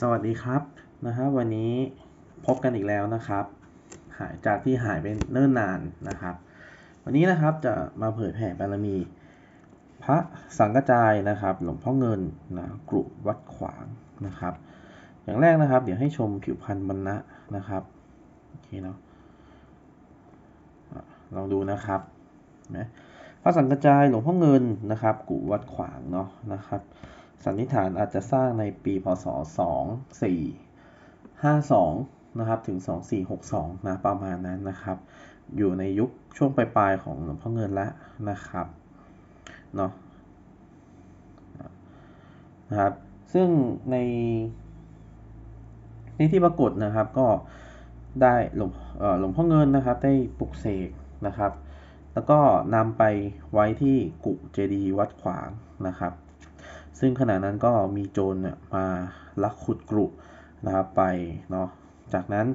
สวัสดีครับนะฮะวันนี้พบกันอีกแล้วนะครับ หายจากที่หายไปเนิ่นนานนะครับ วันนี้นะครับจะมาเผยแผ่บารมี พระสังกจายนะครับ หลวงพ่อเงินนะกรุวัดขวางนะครับ อย่างแรกนะครับ เดี๋ยวให้ชมผิวพรรณบรรณะนะครับโอเคเนาะอะลองดูนะครับนะพระสังกจายหลวงพ่อเงินนะครับ กุวัดขวางเนาะนะครับ สันนิษฐานอาจจะสร้างในปีพศ 2 4 5 2 นะครับ ถึง 2 4 6 2 นะ ประมาณนั้นนะครับ อยู่ในยุคช่วงปลายๆของหลวงพ่อเงินแล้วนะครับ เนาะนะครับ ซึ่งในในที่ปรากฏนะครับก็ได้หลวงเอ่อหลวงพ่อเงินนะครับ ได้ปลุกเสกนะครับ แล้วก็นำไปไว้ที่กุเจดีวัดขวางนะครับ ซึ่งขณะนั้นก็มีโจรเนี่ยมาลักขุดกรุนะครับไปเนาะจากนั้น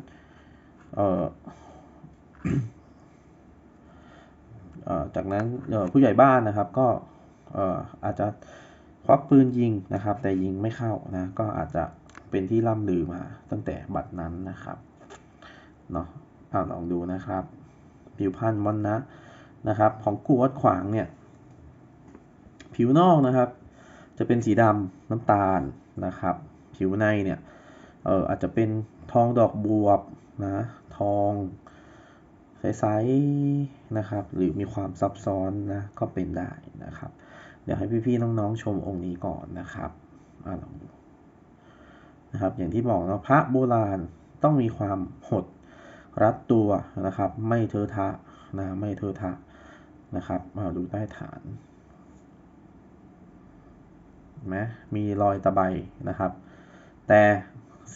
เอ่อจากนั้นผู้ใหญ่บ้านนะครับก็เอ่ออาจจะควักปืนยิงนะครับ แต่ยิงไม่เข้านะก็อาจจะเป็นที่ล่ำลือมาตั้งแต่บัดนั้นนะครับเนาะเอาลองดูนะครับผิวพันธุ์มอนนะนะครับ ของกูวัดขวางเนี่ย ผิวนอกนะครับ จะเป็นสีดำน้ำตาลนะครับ ผิวในเนี่ยเอออาจจะเป็นทองดอกบวบนะทองใสๆนะครับ หรือมีความซับซ้อนนะก็เป็นได้นะครับ เดี๋ยวให้พี่ๆน้องๆชมองค์นี้ก่อนนะครับอ่าลองดูนะครับอย่างที่บอกนะพระโบราณต้องมีความหดรัดตัวนะครับ ไม่เทอะทะนะไม่เทอะทะนะครับมาดูใต้ฐาน ไหมมีรอยตะไบนะครับ แต่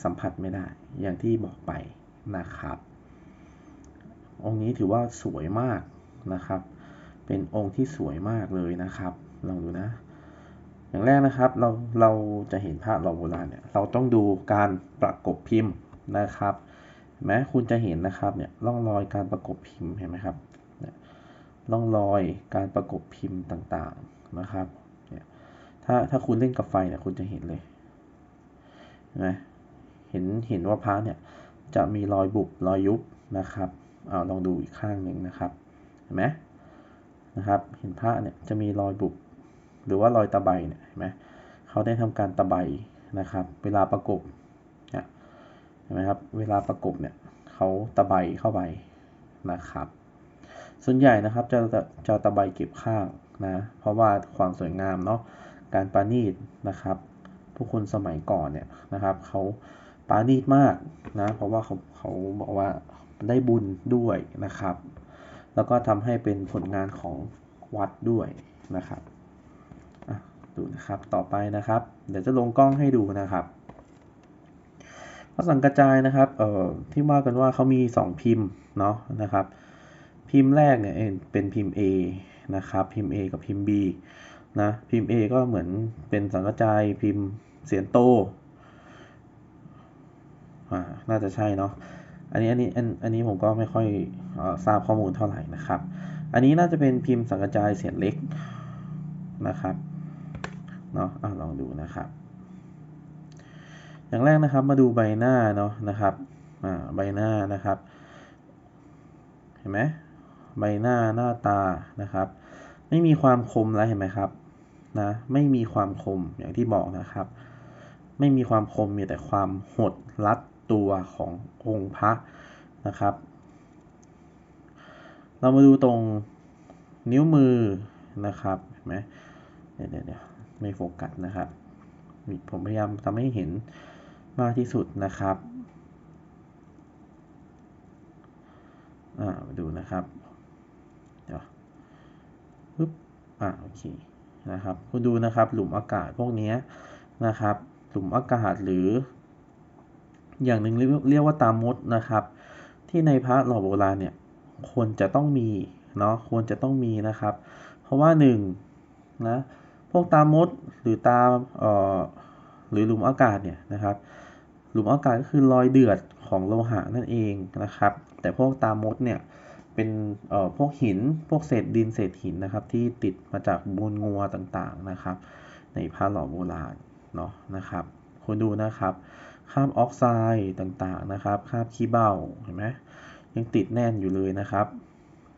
สัมผัสไม่ได้อย่างที่บอกไปนะครับ องค์นี้ถือว่าสวยมากนะครับ เป็นองค์ที่สวยมากเลยนะครับลองดูนะ อย่างแรกนะครับเราเราจะเห็นพระหล่อโบราณเนี่ยเราต้องดูการประกบพิมพ์นะครับเห็นไหมคุณจะเห็นนะครับเนี่ยร่องรอยการประกบพิมพ์เห็นไหมครับเนี่ยร่องรอยการประกบพิมพ์ต่างๆนะครับ ถ้าถ้าคุณเล่นกับไฟเนี่ยคุณจะเห็นเลยนไหมเห็นเห็นว่าพระเนี่ยจะมีรอยบุบรอยยุบนะครับเอาลองดูอีกข้างหนึ่งนะครับเห็นไหมนะครับ เห็นพระเนี่ยจะมีรอยบุบหรือว่ารอยตะไบเนี่ยเห็นไหมเขาได้ทำการตะไบนะครับ เวลาประกบเนี่ยเห็นไหมครับเวลาประกบเนี่ยเขาตะไบเข้าไปนะครับ ส่วนใหญ่นะครับจะจะจะตะไบเก็บข้างนะเพราะว่าความสวยงามเนาะ การปานีตนะครับผู้คนสมัยก่อนเนี่ยนะครับเขาปานีตมากนะเพราะว่าเขาเขาบอกว่าได้บุญด้วยนะครับ แล้วก็ทำให้เป็นผลงานของวัดด้วยนะครับดูนะครับต่อไปนะครับ เดี๋ยวจะลงกล้องให้ดูนะครับพระสังกระจายนะครับเอ่อที่ว่ากันว่าเขามี 2 พิมพ์เนาะนะครับ พิมพ์แรกเนี่ยเป็นพิมพ์ A นะครับ พิมพ์ A กับพิมพ์ B นะพิมพ์ A ก็เหมือนเป็นสังกระจายพิมพ์เสียนโตอ่าน่าจะใช่เนาะอันนี้อันนี้อันอันนี้ผมก็ไม่ค่อยอทราบข้อมูลเท่าไหร่นะครับ อันนี้น่าจะเป็นพิมพ์สังกระจายเสียนเล็กนะครับเนาะอะลองดูนะครับ อย่างแรกนะครับมาดูใบหน้าเนาะนะครับอ่าใบหน้านะครับ เห็นไหมใบหน้าหน้าตานะครับ ไม่มีความคมแล้วเห็นไหมครับ นะไม่มีความคมอย่างที่บอกนะครับ ไม่มีความคมมีแต่ความหดรัดตัวขององค์พระนะครับ เรามาดูตรงนิ้วมือนะครับเห็นไหมเดี๋ยวเดี๋ยวไม่โฟกัสนะครับ ผมพยายามทำให้เห็นมากที่สุดนะครับอ่ามาดูนะครับ เดี๋ยวปึ๊บอ่าโอเค นะครับคุณดูนะครับหลุมอากาศพวกนี้นะครับ หลุมอากาศหรือ อย่างหนึ่งเรียกว่าตามมดนะครับ ที่ในพระหล่อโบราณเนี่ยควรจะต้องมีเนาะควรจะต้องมีนะครับ เพราะว่าหนึ่งนะพวกตามดหรือตาเอ่อหรือหลุมอากาศเนี่ยนะครับ หลุมอากาศก็คือรอยเดือดของโลหะนั่นเองนะครับ แต่พวกตามดเนี่ย เป็นเอ่อพวกหินพวกเศษดินเศษหินนะครับ ที่ติดมาจากมูลงัวต่างๆนะครับ ในพระหล่อโบราณเนาะนะครับคุณดูนะครับคราบออกไซด์ต่างๆนะครับคราบขี้เบ้าเห็นไหมยังติดแน่นอยู่เลยนะครับ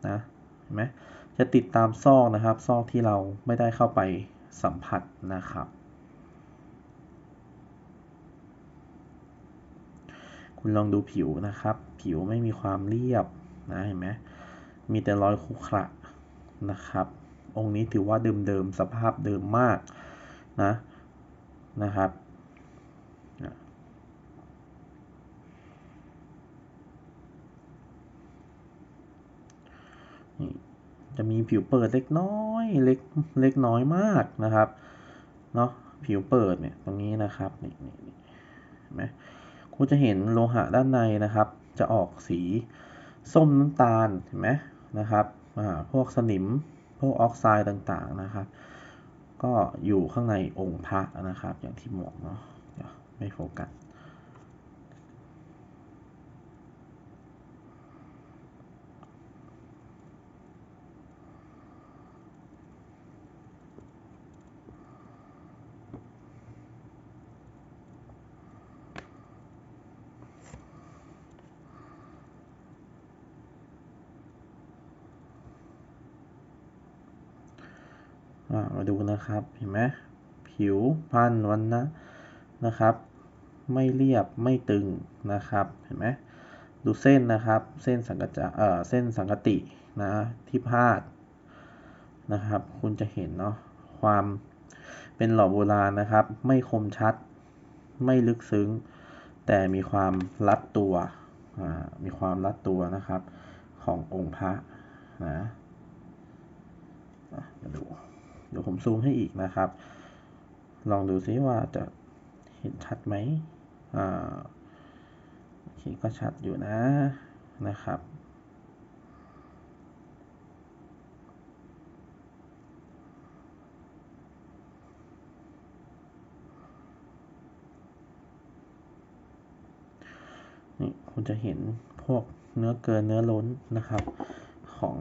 นะเห็นไหมจะติดตามซอกนะครับ ซอกที่เราไม่ได้เข้าไปสัมผัสนะครับ คุณลองดูผิวนะครับ ผิวไม่มีความเรียบ นะเห็นไหมมีแต่รอยขุขระนะครับ องค์นี้ถือว่าเดิมๆสภาพเดิมมากนะนะครับจะมีผิวเปิดเล็กน้อยเล็กเล็กน้อยมากนะครับเนาะผิวเปิดเนี่ยตรงนี้นะครับนี่นี่นี่เห็นไหมคุณจะเห็นโลหะด้านในนะครับ จะออกสี ส้มน้ำตาลเห็นไหมนะครับพวกสนิมพวกออกไซด์ต่างๆนะครับ ก็อยู่ข้างในองค์พระนะครับ อย่างที่บอกเนาะไม่โฟกัส มาดูนะครับ เห็นไหมผิวพันวันนะนะครับ ไม่เรียบไม่ตึงนะครับ เห็นไหมดูเส้นนะครับ เส้นสังกจเอ่อเส้นสังกตินะที่พาดนะครับ คุณจะเห็นเนาะความเป็นหล่อโบราณนะครับ ไม่คมชัด ไม่ลึกซึ้ง แต่มีความรัดตัวมีความรัดตัวนะครับขององค์พระนะมาดู เดี๋ยวผมซูมให้อีกนะครับ ลองดูซิว่าจะเห็นชัดไหมอ่าโอเคก็ชัดอยู่นะนะครับนี่คุณจะเห็นพวกเนื้อเกินเนื้อล้นนะครับของ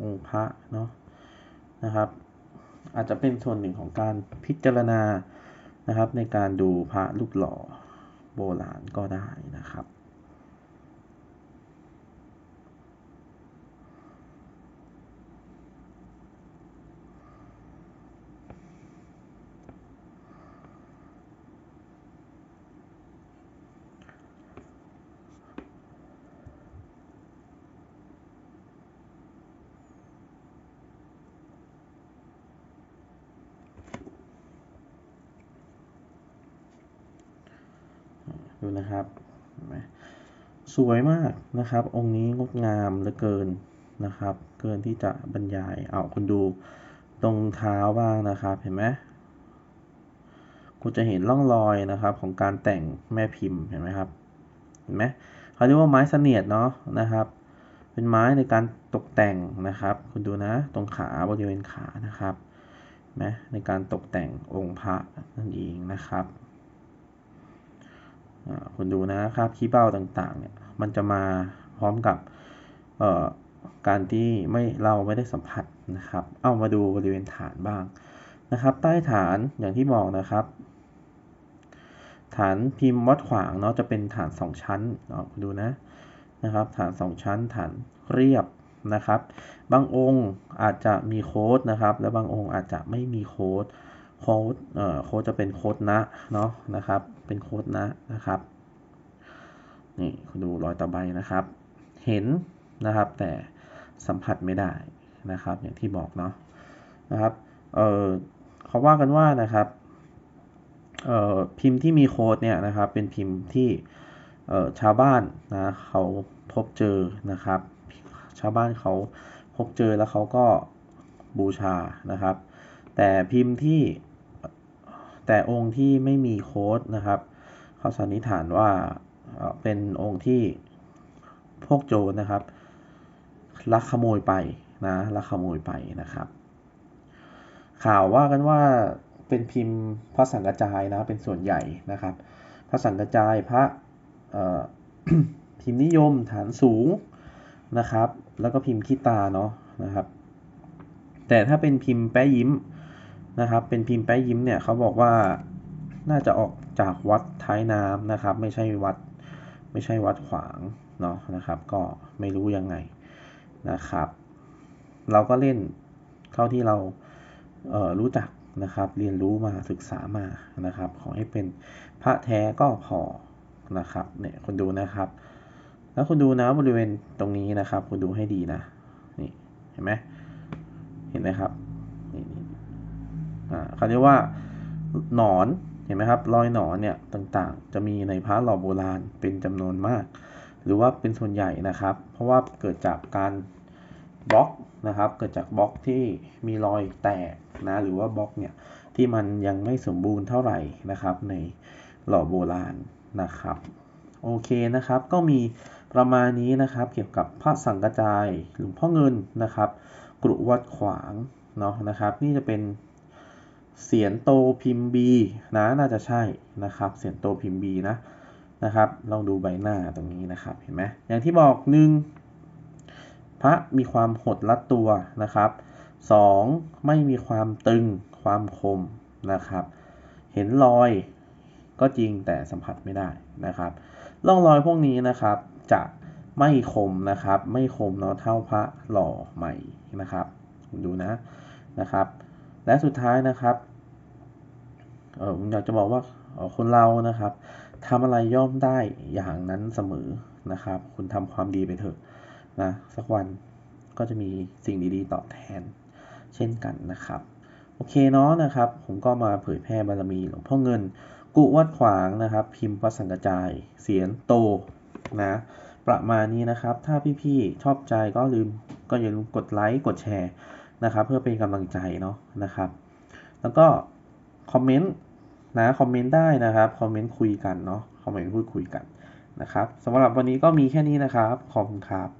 องค์พระเนาะนะครับ อาจจะเป็นส่วนหนึ่งของการพิจารณานะครับ ในการดูพระรูปหล่อโบราณก็ได้นะครับ นะครับ สวยมากนะครับ องค์นี้งดงามเหลือเกินนะครับ เกินที่จะบรรยาย เอาคุณดูตรงเท้าบ้างนะครับ เห็นไหมคุณจะเห็นร่องรอยนะครับของการแต่งแม่พิมพ์เห็นไหมครับ เห็นไหมเขาเรียกว่าไม้เสนียดเนาะนะครับ เป็นไม้ในการตกแต่งนะครับ คุณดูนะตรงขาบริเวณขานะครับนะในการตกแต่งองค์พระนั่นเองนะครับ คุณดูนะครับขี้เบ้าต่างๆเนี่ยมันจะมาพร้อมกับการที่ไม่เราไม่ได้สัมผัสนะครับ เอามาดูบริเวณฐานบ้างนะครับ ใต้ฐานอย่างที่บอกนะครับ ฐานพิมพ์วัดขวางเนาะจะเป็นฐานสองชั้นเนาะดูนะนะครับ ฐานสองชั้น ฐานเรียบนะครับ บางองค์อาจจะมีโค้ดนะครับ และบางองค์อาจจะไม่มีโค้ด โค้ดเอ่อโค้ดจะเป็นโค้ดนะเนาะนะครับ เป็นโค้ดนะนะครับนี่คุณดูรอยตะไบนะครับ เห็นนะครับ แต่สัมผัสไม่ได้นะครับ อย่างที่บอกเนาะนะครับเออเขาว่ากันว่านะครับเอ่อพิมพ์ที่มีโค้ดเนี่ยนะครับ เป็นพิมพ์ที่เอ่อชาวบ้านนะเขาพบเจอนะครับ ชาวบ้านเขาพบเจอแล้วเขาก็บูชานะครับ แต่พิมพ์ที่ แต่องค์ที่ไม่มีโค้ดนะครับเขาสันนิษฐานว่าเป็นองค์ที่พวกโจรนะครับ ลักขโมยไปนะลักขโมยไปนะครับ ข่าวว่ากันว่าเป็นพิมพ์พระสังกจายนะเป็นส่วนใหญ่นะครับ พระสังกจายพระพิมพ์นิยมฐานสูงนะครับ แล้วก็พิมพ์ขี้ตาเนาะนะครับ แต่ถ้าเป็นพิมพ์แป้ยิ้ม นะครับ เป็นพิมพ์แป้ยิ้มเนี่ยเขาบอกว่าน่าจะออกจากวัดท้ายน้ำนะครับ ไม่ใช่วัดไม่ใช่วัดขวางเนาะนะครับ ก็ไม่รู้ยังไงนะครับ เราก็เล่นเท่าที่เราเอ่อรู้จักนะครับ เรียนรู้มาศึกษามานะครับ ขอให้เป็นพระแท้ก็พอนะครับเนี่ยคุณดูนะครับ แล้วคุณดูนะบริเวณตรงนี้นะครับ คุณดูให้ดีนะนี่เห็นไหมเห็นไหมครับ เขาเรียกว่าหนอนเห็นไหมครับรอยหนอนเนี่ยต่างๆ จะมีในพระหล่อโบราณเป็นจำนวนมาก หรือว่าเป็นส่วนใหญ่นะครับ เพราะว่าเกิดจากการบล็อกนะครับ เกิดจากบล็อกที่มีรอยแตกนะหรือว่าบล็อกเนี่ยที่มันยังไม่สมบูรณ์เท่าไหร่นะครับ ในหล่อโบราณนะครับโอเคนะครับก็มีประมาณนี้นะครับ เกี่ยวกับพระสังกระจายหลวงพ่อเงินนะครับกรุวัดขวางเนาะนะครับ นี่จะเป็น เสียนโตพิมพ์ B นะน่าจะใช่นะครับเสียนโตพิมพ์ B นะนะครับลองดูใบหน้าตรงนี้นะครับเห็นไหมอย่างที่บอกหนึ่งพระมีความหดรัดตัวนะครับสองไม่มีความตึงความคมนะครับ เห็นรอยก็จริงแต่สัมผัสไม่ได้นะครับร่องรอยพวกนี้นะครับจะไม่คมนะครับ ไม่คมเนาะเท่าพระหล่อใหม่นะครับ ดูนะนะครับ และสุดท้ายนะครับ ผมอยากจะบอกว่าคนเรานะครับทำอะไรย่อมได้อย่างนั้นเสมอนะครับ คุณทำความดีไปเถอะนะสักวันก็จะมีสิ่งดีๆตอบแทน เช่นกันนะครับ โอเคเนาะนะครับ ผมก็มาเผยแพร่บารมีหลวงพ่อเงิน กุวัดขวางนะครับ พิมพ์พระสังกจาย เสียนโตนะประมาณนี้นะครับ ถ้าพี่ๆชอบใจก็ลืมก็อย่าลืมกดไลค์กดแชร์นะครับ เพื่อเป็นกำลังใจเนาะนะครับ แล้วก็คอมเมนต์ นะคอมเมนต์ได้นะครับคอมเมนต์คุยกันเนาะคอมเมนต์พูดคุยกันนะครับสำหรับวันนี้ก็มีแค่นี้นะครับขอบคุณครับ